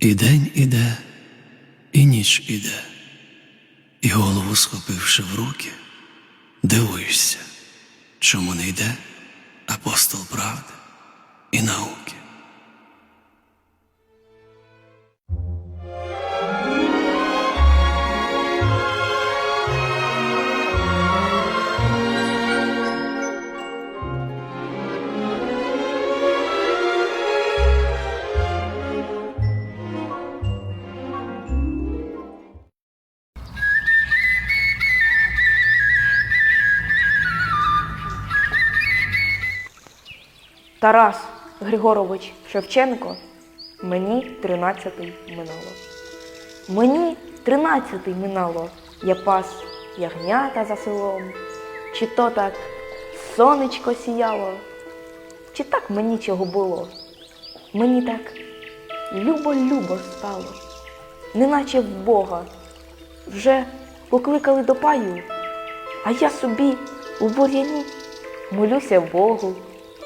І день іде, і ніч іде, і голову схопивши в руки, дивуєшся, чому не йде апостол правди і науки. Тарас Григорович Шевченко, мені тринадцятий минало. Мені тринадцятий минало, я пас ягнята за селом. Чи то так сонечко сіяло, чи так мені чого було? Мені так любо-любо стало, неначе в Бога. Вже покликали до паю, а я собі у бур'яні молюся Богу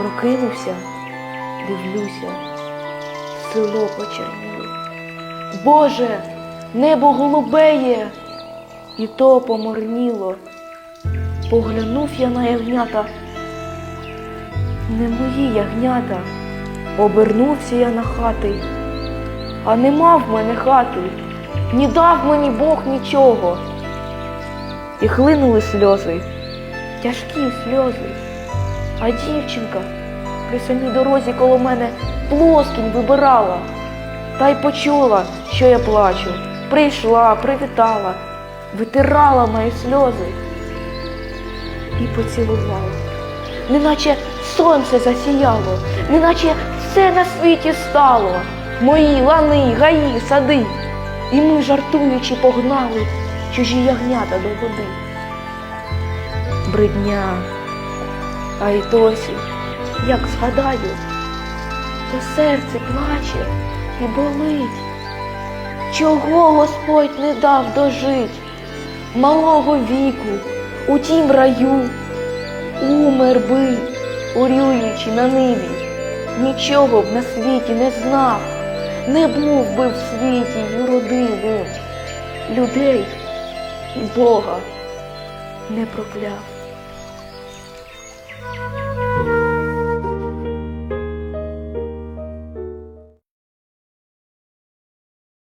прокинувся, дивлюся, село почерніло. Боже, небо голубеє, і то поморніло. Поглянув я на ягнята, не мої ягнята, обернувся я на хати, а нема в мене хати, не дав мені Бог нічого. І хлинули сльози, тяжкі сльози. А дівчинка при самій дорозі коло мене плоскінь вибирала, та й почула, що я плачу. Прийшла, привітала, витирала мої сльози і поцілувала. Неначе сонце засіяло, неначе все на світі стало. Мої лани, гаї, сади. І ми, жартуючи, погнали чужі ягнята до води. Бридня. А й досі, як згадаю, то серце плаче і болить. Чого Господь не дав дожить малого віку у тім раю, умер би, урюючи на ниві, нічого б на світі не знав, не був би в світі юродивим, людей і Бога не прокляв.